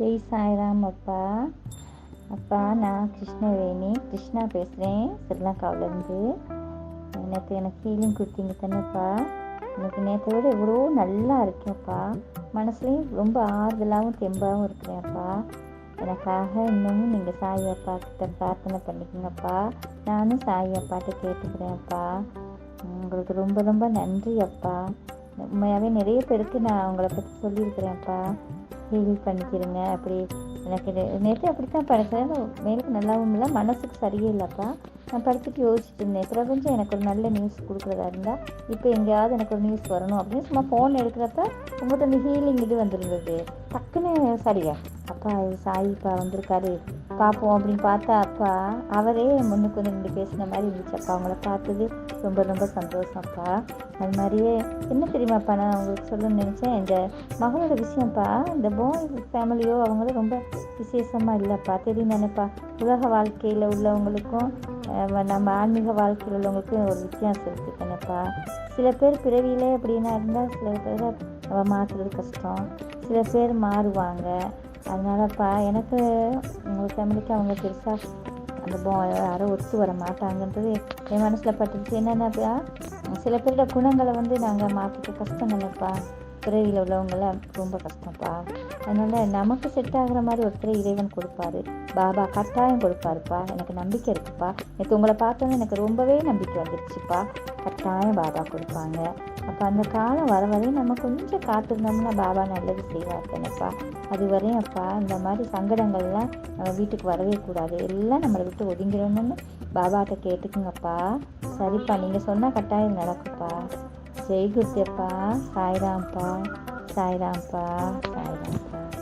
ஜெய் சாய்ராம் அப்பா. அப்பா நான் கிருஷ்ணவேணி. கிருஷ்ணா பேசுகிறேன் ஸ்ரீலங்காவிலேருந்து நேற்று எனக்கு ஃபீலிங் கொடுத்தீங்க தானேப்பா. எனக்கு நேற்றை விட எவ்வளோ நல்லா இருக்கேன்ப்பா. மனசுலேயும் ரொம்ப ஆறுதலாகவும் தெம்பாகவும் இருக்கிறேன்ப்பா. எனக்காக இன்னமும் நீங்கள் சாய் அப்பா கிட்ட பிரார்த்தனை பண்ணிக்கோங்கப்பா. நானும் சாய் அப்பாட்ட கேட்டுக்கிறேன்ப்பா. உங்களுக்கு ரொம்ப ரொம்ப நன்றி அப்பா உண்மையாகவே நிறைய பேருக்கு நான் உங்களை பற்றி சொல்லியிருக்கிறேன்ப்பா. ஹீல் பண்ணிக்கிறேங்க அப்படி எனக்கு நேற்று அப்படி தான் படிக்கிறேன் மேலுக்கு நல்லாவும் இல்லை. மனசுக்கு சரியே இல்லைப்பா நான் படிச்சுட்டு யோசிச்சுட்டு இருந்தேன். பிரபஞ்சம் எனக்கு ஒரு நல்ல நியூஸ் கொடுக்குறதா இருந்தால் இப்போ எங்கேயாவது எனக்கு ஒரு நியூஸ் வரணும் அப்படின்னு சும்மா ஃபோன் எடுக்கிறப்ப உங்கள்கிட்ட இந்த ஹீலிங் இது வந்திருந்தது. டக்குன்னு சரியா அப்பா சாயிப்பா வந்திருக்காரு. பார்ப்போம் அப்படின்னு பார்த்தா அப்பா அவரே முன்னுக்கு வந்து நின்று பேசின மாதிரி இருந்துச்சு அப்பா. அவங்கள பார்த்தது ரொம்ப ரொம்ப சந்தோஷம்ப்பா அது மாதிரியே என்ன தெரியுமாப்பா நான் உங்களுக்கு சொல்லணும்னு நினச்சேன். இந்த மகளோட விஷயம்ப்பா இந்த பாய் ஃபேமிலியோ அவங்களும் ரொம்ப விசேஷமாக இல்லைப்பா தெரியும் தானேப்பா உலக வாழ்க்கையில் உள்ளவங்களுக்கும் நம்ம ஆன்மீக வாழ்க்கையில் உள்ளவங்களுக்கும் ஒரு வித்தியாசம் இருக்குது தானேப்பா சில பேர் பிறவியிலே அப்படின்னா இருந்தால் சில பேரை நம்ம மாற்றுறது கஷ்டம். சில பேர் மாறுவாங்க. அதனாலப்பா எனக்கு உங்கள் ஃபேமிலிக்கு அவங்க பெருசாக அந்த போ யாரும் ஒத்து வர மாட்டாங்கன்றது என் மனசில் பட்டுருச்சு. என்னென்னப்பா சில பேரோட குணங்களை வந்து நாங்கள் மாற்றிக்க கஷ்டம் இல்லைப்பா துறையில் உள்ளவங்கள ரொம்ப கஷ்டம்ப்பா. அதனால் நமக்கு செட் ஆகிற மாதிரி ஒருத்தர் இறைவன் கொடுப்பாரு. பாபா கட்டாயம் கொடுப்பாருப்பா. எனக்கு நம்பிக்கை இருக்குப்பா. நேற்று உங்களை பார்த்தோன்னே எனக்கு ரொம்பவே நம்பிக்கை வந்துடுச்சுப்பா கட்டாயம் பாபா கொடுப்பாங்க. அப்போ அந்த காலம் வர வரையும் நம்ம கொஞ்சம் காத்திருந்தோம்னா பாபா நல்லது செய்வார் தானேப்பா. அது வரையும் அப்பா இந்த மாதிரி சங்கடங்கள்லாம் நம்ம வீட்டுக்கு வரவே கூடாது. எல்லாம் நம்மளை விட்டு ஒதுங்கிடணும்னு பாபாட்ட கேட்டுக்குங்கப்பா. சரிப்பா நீங்கள் சொன்னால் கட்டாயம் நடக்குப்பா ஜெய் குருத்தியப்பா. சாய்ராம்ப்பா. சாய்ராம்ப்பா. சாய்ராம்ப்பா.